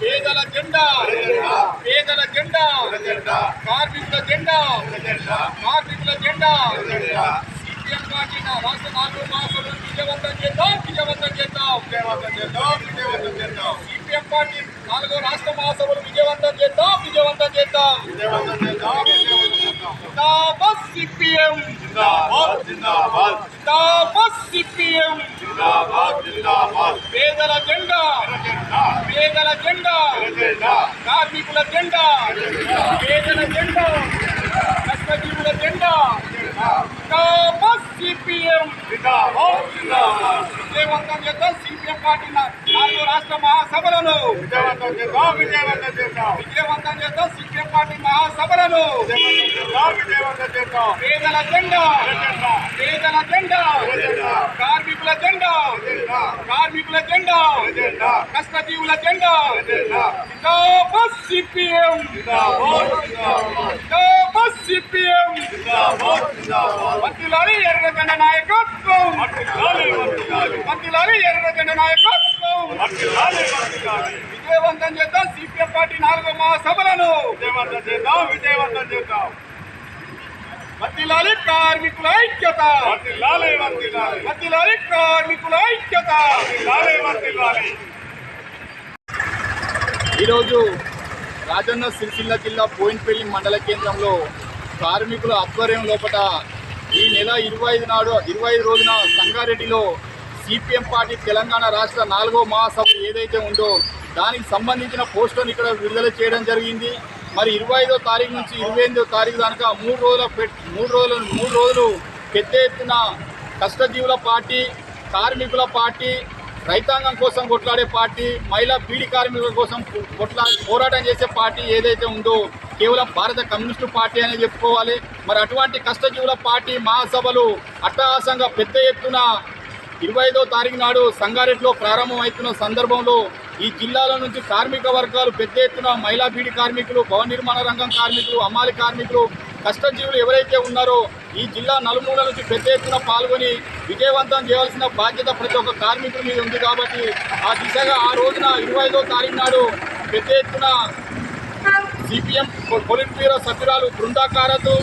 పేదల జెండా. పేదల జెండా. కార్మికుల జెండా. కార్మికుల జెండా. సిపిఎం పార్టీ రాష్ట్ర నాలుగు మాసాలను విజయవంతం చేద్దాం విజయవంతం చేద్దాం. విజయవంతం చేద్దాం విజయవంతం చేద్దాం. సిపిఎం పార్టీ నాలుగో రాష్ట్ర మహాసభలు విజయవంతం చేద్దాం విజయవంతం చేద్దాం. విజయవంతం చేద్దాం సిపిఎం. జిందాబాద్ జిందాబాద్. జిందాబాద్ సిపిఎం. జిందాబాద్ జిందాబాద్. పేదల జెండా. పేదల జెండా. కార్మికుల జెండా. పేదల జెండా. కష్టజీవుల జెండా. సిపిఎం. విజయవంతం చేద్దాం సిపిఎం పార్టీ నాలుగు రాష్ట్ర మహాసభలను. విజయవంతం చేద్దాం విజయవంతం చేద్దాం. విజయవంతం చేద్దాం సిపిఎం పార్టీ మహాసభలను. విజయవంతం విజయవంతం చేద్దాం. పేదల జెండా. పేదల జెండా. కార్మికుల జెండా కార్మికుల జెండా కష్టజీవుల జెండా. సిపిఎం. సిపిఎం. మంత్రిలాలి ఎర్రగండ నాయకత్వం. మంత్రిలాలి ఎర్రగండ నాయకత్వం. విజయవంతం చేద్దాం సిపిఎం పార్టీ నాలుగో మహాసభలను. విజయవంతం చేద్దాం విజయవంతం చేద్దాం. కార్మికుల ఐక్యత. కార్మికుల ఐక్యత. ఈరోజు రాజన్న సిరిసిల్ల జిల్లా బోయిన్పల్లి మండల కేంద్రంలో కార్మికుల ఆధ్వర్యం లోపల ఈ నెల ఇరవై ఐదు నాడు ఇరవై ఐదు రోజున సంగారెడ్డిలో సిపిఎం పార్టీ తెలంగాణ రాష్ట్ర నాలుగో మహాసభ ఏదైతే ఉందో దానికి సంబంధించిన పోస్టర్ని ఇక్కడ విడుదల చేయడం జరిగింది. మరి ఇరవై ఐదో తారీఖు నుంచి ఇరవై ఎనిమిదో తారీఖు దాకా మూడు రోజుల మూడు రోజులు మూడు రోజులు పెద్ద ఎత్తున కష్టజీవుల పార్టీ కార్మికుల పార్టీ రైతాంగం కోసం కొట్లాడే పార్టీ మహిళా బీడి కార్మికుల కోసం కొట్లా పోరాటం చేసే పార్టీ ఏదైతే ఉందో కేవలం భారత కమ్యూనిస్టు పార్టీ అనే చెప్పుకోవాలి. మరి అటువంటి కష్టజీవుల పార్టీ మహాసభలు అట్టహాసంగా పెద్ద ఎత్తున ఇరవై ఐదో తారీఖు నాడు సంగారెడ్డిలో ప్రారంభమవుతున్న సందర్భంలో ఈ జిల్లాల నుంచి కార్మిక వర్గాలు పెద్ద ఎత్తున మహిళా బీడి కార్మికులు భవన నిర్మాణ రంగం కార్మికులు అమ్మాలి కార్మికులు కష్టజీవులు ఎవరైతే ఉన్నారో ఈ జిల్లా నలుమూల నుంచి పెద్ద ఎత్తున పాల్గొని విజయవంతం చేయాల్సిన బాధ్యత ప్రతి ఒక్క కార్మికుల మీద ఉంది కాబట్టి ఆ దిశగా ఆ రోజున ఇరవై ఐదో తారీఖు నాడు పెద్ద ఎత్తున సిపిఎం పొలిట్ బ్యూరో సభ్యురాలు బృందాకారతో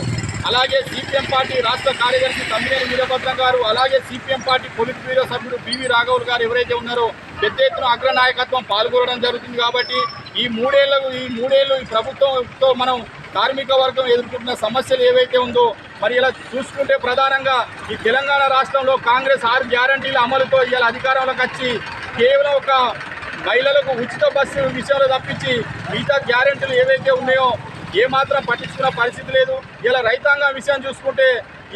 అలాగే సిపిఎం పార్టీ రాష్ట్ర కార్యదర్శి తమ్మినేని వీరభద్రం గారు అలాగే సిపిఎం పార్టీ పొలిట్ బ్యూరో సభ్యుడు బివి రాఘవులు గారు ఎవరైతే ఉన్నారో పెద్ద ఎత్తున అగ్రనాయకత్వం పాల్గొనడం జరుగుతుంది కాబట్టి ఈ మూడేళ్ళకు ఈ మూడేళ్ళు ఈ ప్రభుత్వంతో మనం కార్మిక వర్గం ఎదుర్కొంటున్న సమస్యలు ఏవైతే ఉందో మరి ఇలా చూసుకుంటే ప్రధానంగా ఈ తెలంగాణ రాష్ట్రంలో కాంగ్రెస్ ఆరు గ్యారంటీల అమలుతో ఇవాళ అధికారంలోకి వచ్చి కేవలం ఒక మహిళలకు ఉచిత బస్సు విషయంలో తప్పించి మిగతా గ్యారెంటీలు ఏవైతే ఉన్నాయో ఏమాత్రం పట్టించుకున్న పరిస్థితి లేదు. ఇలా రైతాంగం విషయం చూసుకుంటే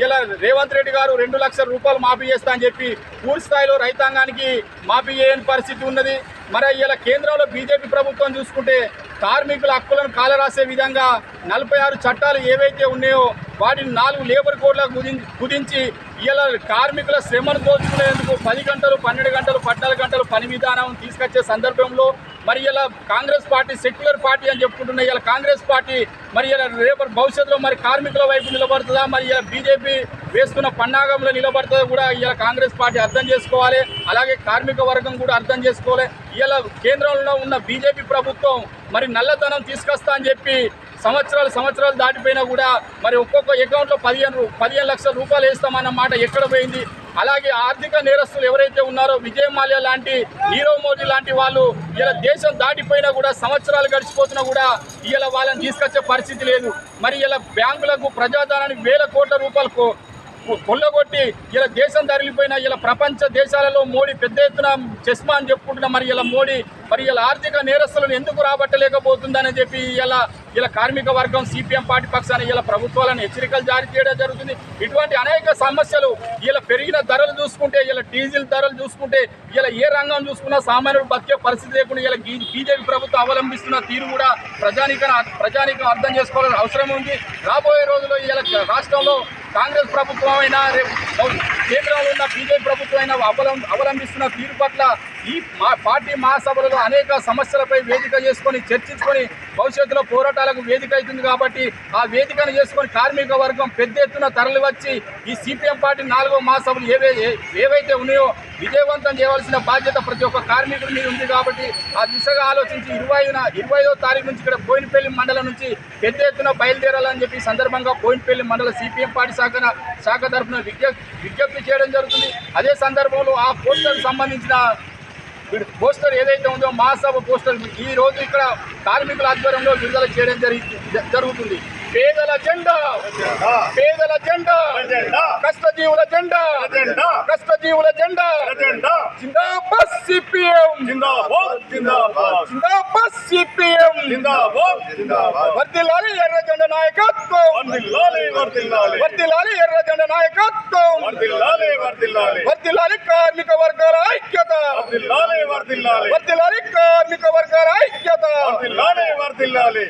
ఇలా రేవంత్ రెడ్డి గారు రెండు లక్షల రూపాయలు మాఫీ చేస్తా అని చెప్పి పూర్తి స్థాయిలో రైతాంగానికి మాఫీ చేయని పరిస్థితి ఉన్నది. మరి ఇలా కేంద్రంలో బీజేపీ ప్రభుత్వం చూసుకుంటే కార్మికుల హక్కులను కాలరాసే విధంగా నలభై ఆరు చట్టాలు ఏవైతే ఉన్నాయో వాటిని నాలుగు లేబర్ కోడ్లకు కుదించి కుదించి ఇలా కార్మికుల శ్రమను దోచుకునేందుకు పది గంటలు పన్నెండు గంటలు పద్నాలుగు గంటలు పని విధానం తీసుకొచ్చే సందర్భంలో మరి ఇలా కాంగ్రెస్ పార్టీ సెక్యులర్ పార్టీ అని చెప్పుకుంటున్న ఇలా కాంగ్రెస్ పార్టీ మరి ఇలా రేపటి భవిష్యత్తులో మరి కార్మికుల వైపు నిలబడుతుందా? మరి ఇలా బీజేపీ వేసుకున్న పన్నాగంలో నిలబడుతుందో కూడా ఇలా కాంగ్రెస్ పార్టీ అర్థం చేసుకోవాలి. అలాగే కార్మిక వర్గం కూడా అర్థం చేసుకోవాలి. ఇలా కేంద్రంలో ఉన్న బీజేపీ ప్రభుత్వం మరి నల్లధనం తీసుకొస్తా అని చెప్పి సంవత్సరాలు సంవత్సరాలు దాటిపోయినా కూడా మరి ఒక్కొక్క అకౌంట్లో పదిహేను పదిహేను లక్షల రూపాయలు వేస్తామన్న మాట ఎక్కడ పోయింది? అలాగే ఆర్థిక నేరస్తులు ఎవరైతే ఉన్నారో విజయ్ మాల్యా లాంటి నీరవ్ మోదీ లాంటి వాళ్ళు ఇలా దేశం దాటిపోయినా కూడా సంవత్సరాలు గడిచిపోతున్నా కూడా ఇలా వాళ్ళని తీసుకొచ్చే పరిస్థితి లేదు. మరి ఇలా బ్యాంకులకు ప్రజాధనానికి వేల కోట్ల రూపాయలు కో- కొల్లగొట్టి ఇలా దేశం తరలిపోయిన ఇలా ప్రపంచ దేశాలలో మోడీ పెద్ద ఎత్తున చెస్మా అని చెప్పుకుంటున్న మరి ఇలా మోడీ మరి ఇలా ఆర్థిక నేరస్తులను ఎందుకు రాబట్టలేకపోతుందని చెప్పి ఇలా ఇలా కార్మిక వర్గం సిపిఎం పార్టీ పక్షాన ఇలా ప్రభుత్వాలను హెచ్చరికలు జారీ చేయడం జరుగుతుంది. ఇటువంటి అనేక సమస్యలు ఇలా పెరిగిన ధరలు చూసుకుంటే ఇలా డీజిల్ ధరలు చూసుకుంటే ఇలా ఏ రంగం చూసుకున్నా సామాన్యుడు బతికే పరిస్థితి లేకుండా ఇలా బీజేపీ ప్రభుత్వం అవలంబిస్తున్న తీరు కూడా ప్రజానికన ప్రజానికం అర్థం చేసుకోవాలని అవసరం ఉంది. రాబోయే రోజుల్లో ఇలా రాష్ట్రంలో కాంగ్రెస్ ప్రభుత్వం అయినా రేపు కేంద్రంలో ఉన్న బీజేపీ ప్రభుత్వం అయినా అవలం అవలంబిస్తున్న తీరు పట్ల ఈ మా పార్టీ మహాసభలలో అనేక సమస్యలపై వేదిక చేసుకొని చర్చించుకొని భవిష్యత్తులో పోరాటాలకు వేదిక అవుతుంది కాబట్టి ఆ వేదికను చేసుకొని కార్మిక వర్గం పెద్ద ఎత్తున తరలి వచ్చి ఈ సిపిఎం పార్టీ నాలుగో మహాసభలు ఏవే ఏ- ఏవైతే ఉన్నాయో విజయవంతం చేయవలసిన బాధ్యత ప్రతి ఒక్క కార్మికుడి మీద ఉంది కాబట్టి ఆ దిశగా ఆలోచించి ఇరవై ఇరవైదో తారీఖు నుంచి ఇక్కడ బోయినపల్లి మండలం నుంచి పెద్ద ఎత్తున బయలుదేరాలని చెప్పి సందర్భంగా బోయినపల్లి మండల సిపిఎం పార్టీ శాఖన శాఖ తరఫున విజ్ఞప్తి విజ్ఞప్తి చేయడం జరుగుతుంది. అదే సందర్భంలో ఆ పోస్టర్కి సంబంధించిన వీడు పోస్టర్ ఏదైతే ఉందో మహాసభ పోస్టర్ ఈ రోజు ఇక్కడ కార్మికుల ఆధ్వర్యంలో విడుదల చేయడం జరుగుతుంది. పేదల జెండా పేదల జెండా ఎజెండా కష్టజీవుల జెండా ఎజెండా కష్టజీవుల జెండా. జిందాబాద్ సిపిఎం. జిందాబాద్. జిందాబాద్. జిందాబాద్ సిపిఎం. జిందాబాద్. జిందాబాద్. వర్దిలాలి ఎర్ర జెండా నాయకత్వం. వర్దిల్లాలి వర్దిల్లాలి. వర్దిలాలి ఎర్ర జెండా నాయకత్వం. వర్దిల్లాలి వర్దిల్లాలి. వర్దిలాలి కార్మిక వర్గాల ఐక్యత. వర్దిల్లాలి వర్దిల్లాలి. వర్దిలాలి కార్మిక వర్గాల ఐక్యత. వర్దిల్లాలి వర్దిల్లాలి.